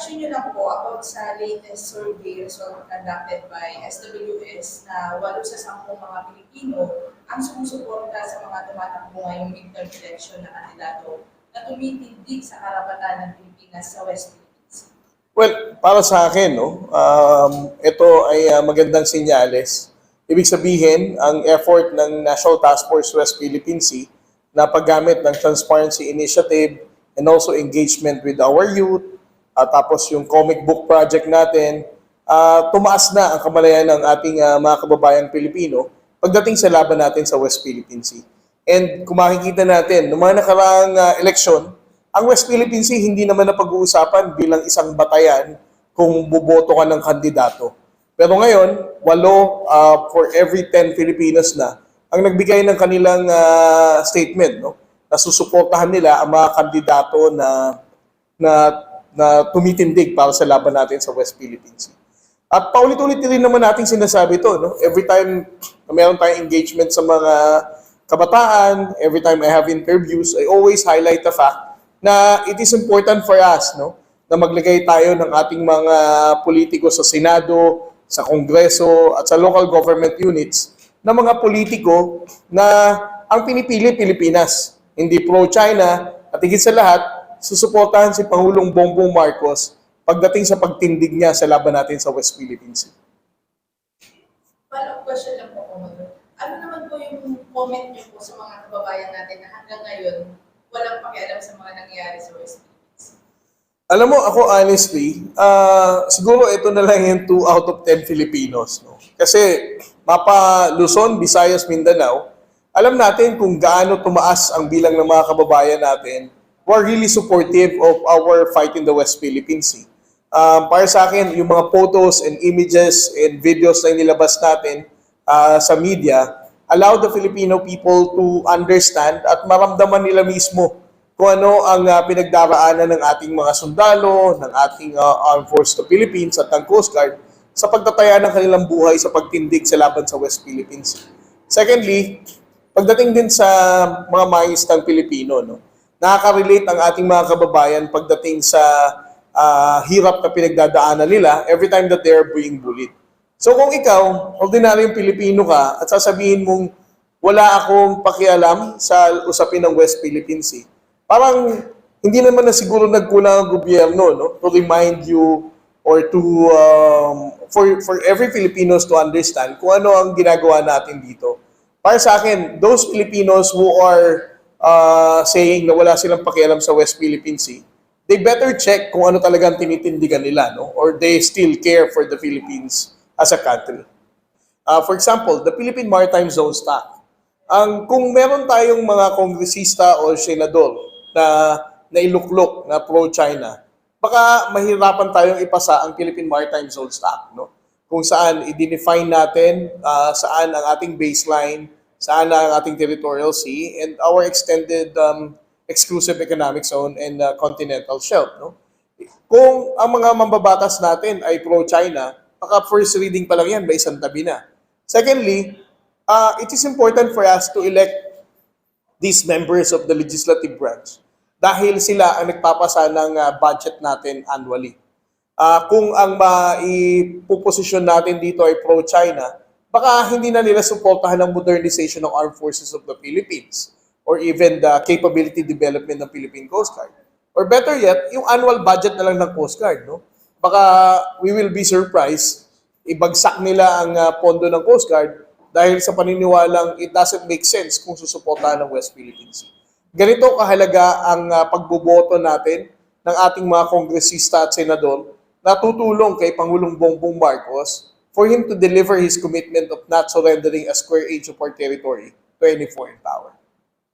reaction niyo lang po about sa latest survey result conducted by SWS na walo sa sampung mga Pilipino ang sumusuporta sa mga tumatakbo ngayong midterm election na kandidato na tumitindig sa karapatan ng Pilipinas sa West Philippines. Well, para sa akin, no, um, ito ay ah, magandang senyales. Ibig sabihin, ang effort ng National Task Force West Philippine Sea na paggamit ng Transparency Initiative and also engagement with our youth, at tapos yung comic book project natin, ah, tumaas na ang kamalayan ng ating ah, mga kababayang Pilipino pagdating sa laban natin sa West Philippine Sea. And kung makikita natin, noong mga nakaraang ah, eleksyon, ang West Philippine Sea hindi naman na pag-uusapan bilang isang batayan kung buboto ka ng kandidato. Pero ngayon, walo ah, for every 10 Filipinos na ang nagbigay ng kanilang ah, statement, no? na susuportahan nila ang mga kandidato na na na tumitindig para sa laban natin sa West Philippine Sea. At paulit-ulit rin naman natin sinasabi ito, no? Every time na meron tayong engagement sa mga kabataan, every time I have interviews, I always highlight the fact na it is important for us, no? Na maglagay tayo ng ating mga politiko sa Senado, sa Kongreso, at sa local government units na mga politiko na ang pinipili Pilipinas. Hindi pro-China at higit sa lahat, susuportahan si Pangulong Bongbong Marcos pagdating sa pagtindig niya sa laban natin sa West Philippine Sea. Follow-up question lang po, Commodore. Ano naman po yung comment niyo po sa mga kababayan natin na hanggang ngayon walang pakialam sa mga nangyayari sa West Philippines? Alam mo, ako honestly, ah, siguro ito na lang yung 2 out of 10 Filipinos. No? Kasi mapa Luzon, Visayas, Mindanao, alam natin kung gaano tumaas ang bilang ng mga kababayan natin who are really supportive of our fight in the West Philippine Sea. Um, para sa akin, yung mga photos and images and videos na inilabas natin ah, sa media allow the Filipino people to understand at maramdaman nila mismo kung ano ang ah, pinagdaraanan ng ating mga sundalo, ng ating ah, Armed Forces of the Philippines at ng Coast Guard sa pagtataya ng kanilang buhay sa pagtindig sa laban sa West Philippines. Secondly, pagdating din sa mga maistang Pilipino, no, nakaka-relate ang ating mga kababayan pagdating sa ah, hirap na pinagdadaanan nila every time that they are being bullied. So kung ikaw, ordinaryong Pilipino ka at sasabihin mong wala akong pakialam sa usapin ng West Philippine Sea, parang hindi naman na siguro nagkulang ang gobyerno no, to remind you or to um, for for every Filipinos to understand kung ano ang ginagawa natin dito. Para sa akin, those Filipinos who are uh, saying na wala silang pakialam sa West Philippine Sea, they better check kung ano talagang tinitindigan nila, no? Or they still care for the Philippines as a country. Uh, for example, the Philippine Maritime Zone Staff. Ang kung meron tayong mga kongresista o senador na nailuklok na pro-China, baka mahirapan tayong ipasa ang Philippine Maritime Zone Staff, no? Kung saan i-define natin ah, saan ang ating baseline, saan ang ating territorial sea, and our extended um, exclusive economic zone and uh, continental shelf, no? Kung ang mga mambabatas natin ay pro-China, baka first reading pa lang yan, may isang tabi na. Secondly, uh, it is important for us to elect these members of the legislative branch dahil sila ang nagpapasa ng uh, budget natin annually. Ah, kung ang maipuposisyon natin dito ay pro-China, baka hindi na nila suportahan ang modernization ng Armed Forces of the Philippines or even the capability development ng Philippine Coast Guard. Or better yet, yung annual budget na lang ng Coast Guard. No? Baka we will be surprised, ibagsak nila ang ah, pondo ng Coast Guard dahil sa paniniwalang it doesn't make sense kung susuportahan ng West Philippine Sea. Ganito kahalaga ang ah, pagboboto natin ng ating mga kongresista at senador na tutulong kay Pangulong Bongbong Marcos for him to deliver his commitment of not surrendering a square inch of our territory to any foreign power.